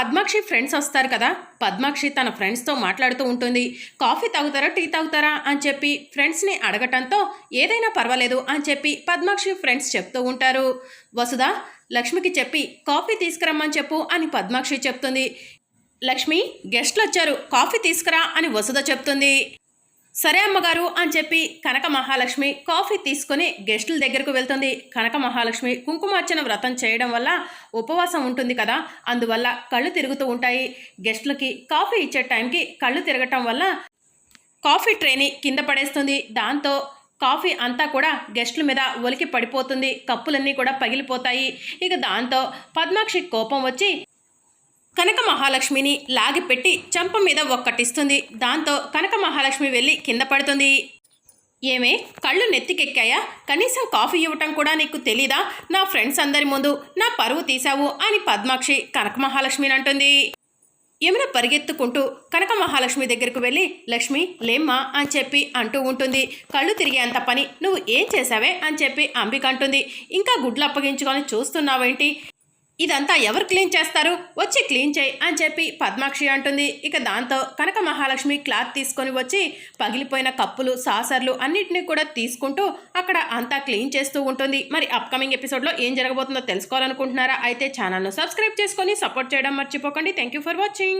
Padmakshi friends వస్తారు కదా? పద్మాక్షి తన ఫ్రెండ్స్తో మాట్లాడుతూ ఉంటుంది. కాఫీ తాగుతారా? టీ తాగుతారా? అని చెప్పి ఫ్రెండ్స్ని అడగటంతో ఏదైనా పర్వాలేదు అని చెప్పి పద్మాక్షి ఫ్రెండ్స్ చెప్తూ ఉంటారు. వసుధ లక్ష్మికి చెప్పి కాఫీ తీసుకురమ్మని చెప్పు అని పద్మాక్షి చెప్తుంది. లక్ష్మి గెస్ట్లు వచ్చారు. కాఫీ తీసుకురా అని వసుధ చెప్తుంది. సరే అమ్మగారు అని చెప్పి కనక మహాలక్ష్మి కాఫీ తీసుకొని గెస్టుల దగ్గరకు వెళ్తుంది. కనక మహాలక్ష్మి కుంకుమార్చన వ్రతం చేయడం వల్ల ఉపవాసం ఉంటుంది కదా అందువల్ల కళ్ళు తిరుగుతూ ఉంటాయి. గెస్టులకి కాఫీ ఇచ్చే టైంకి కళ్ళు తిరగటం వల్ల కాఫీ ట్రేని కింద పడేస్తుంది. దాంతో కాఫీ అంతా కూడా గెస్టుల మీద ఒలికి పడిపోతుంది. కప్పులన్నీ కూడా పగిలిపోతాయి. ఇక దాంతో పద్మాక్షి కోపం వచ్చి కనక మహాలక్ష్మిని లాగిపెట్టి చంప మీద ఒక్కటిస్తుంది. దాంతో కనక మహాలక్ష్మి వెళ్ళి కింద పడుతుంది. ఏమే కళ్ళు నెత్తికెక్కాయా? కనీసం కాఫీ ఇవ్వటం కూడా నీకు తెలీదా? నా ఫ్రెండ్స్ అందరి ముందు నా పరువు తీశావు అని పద్మాక్షి కనక మహాలక్ష్మిని అంటుంది. యమున పరిగెత్తుకుంటూ కనక మహాలక్ష్మి దగ్గరకు వెళ్ళి లక్ష్మి లేమ్మా అని చెప్పి అంటూ ఉంటుంది. కళ్ళు తిరిగేంత పని నువ్వు ఏం చేశావే అని చెప్పి అంబిక అంటుంది. ఇంకా గుడ్లు అప్పగించుకొని చూస్తున్నావేంటి? ఇదంతా ఎవరు క్లీన్ చేస్తారు? వచ్చి క్లీన్ చేయి అని చెప్పి పద్మాక్షి అంటుంది. ఇక దాంతో కనక మహాలక్ష్మి క్లాత్ తీసుకొని వచ్చి పగిలిపోయిన కప్పులు సాసర్లు అన్నిటిని కూడా తీసుకుంటూ అక్కడ అంతా క్లీన్ చేస్తూ ఉంటుంది. మరి అప్కమింగ్ ఎపిసోడ్లో ఏం జరగబోతుందో తెలుసుకోవాలనుకుంటున్నారా? అయితే ఛానల్ను సబ్స్క్రైబ్ చేసుకొని సపోర్ట్ చేయడం మర్చిపోకండి. Thank you for watching